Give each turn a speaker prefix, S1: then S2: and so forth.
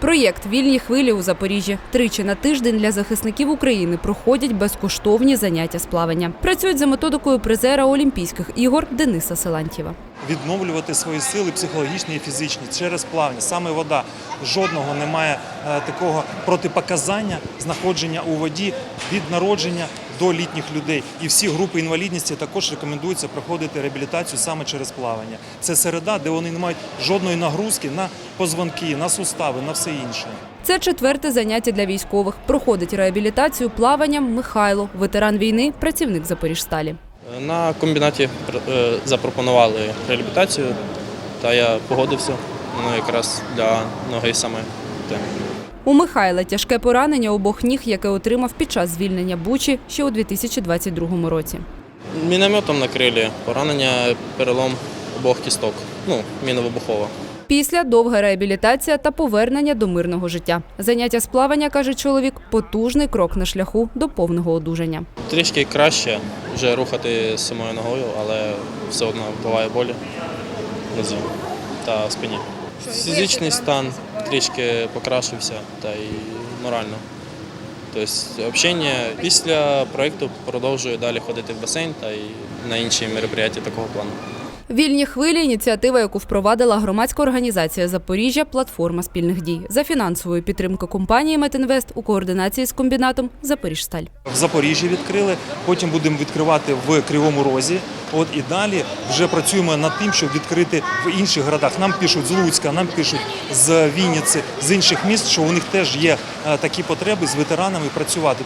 S1: Проєкт Вільні хвилі у Запоріжжі тричі на тиждень для захисників України проходять безкоштовні заняття з плавання. Працюють за методикою призера Олімпійських ігор Дениса Силантьєва.
S2: відновлювати свої сили психологічні і фізичні через плавання. Саме вода. Жодного немає е, такого протипоказання знаходження у воді від народження до літніх людей. І всі групи інвалідності також рекомендується проходити реабілітацію саме через плавання. Це середа, де вони не мають жодної нагрузки на позвонки, на сустави, на все інше.
S1: Це четверте заняття для військових. Проходить реабілітацію плаванням Михайло, ветеран війни, працівник Запоріжсталі.
S3: На комбінаті е, запропонували реабілітацію, та я погодився. Ну, якраз для ноги саме.
S1: У Михайла тяжке поранення обох ніг, яке отримав під час звільнення Бучі ще у 2022 році.
S3: Мінометом накрили, поранення, перелом обох кісток. Ну, міновибухова.
S1: Після довга реабілітація та повернення до мирного життя. Заняття з плавання, каже чоловік, потужний крок на шляху до повного одужання.
S3: Трішки краще вже рухати самою ногою, але все одно буває болі в нозі та в спині. Фізичний стан трішки покращився та й морально. Тобто общення після проєкту продовжую далі ходити в басейн та й на інші мероприятия такого плану.
S1: Вільні хвилі ініціатива, яку впровадила громадська організація Запоріжжя Платформа спільних дій за фінансової підтримки компанії Метінвест у координації з комбінатом Запоріжсталь.
S2: В Запоріжжі відкрили, потім будемо відкривати в Кривому Розі. От і далі вже працюємо над тим, щоб відкрити в інших городах. Нам пишуть з Луцька, нам пишуть з Вінниці, з інших міст, що у них теж є е, такі потреби з ветеранами працювати.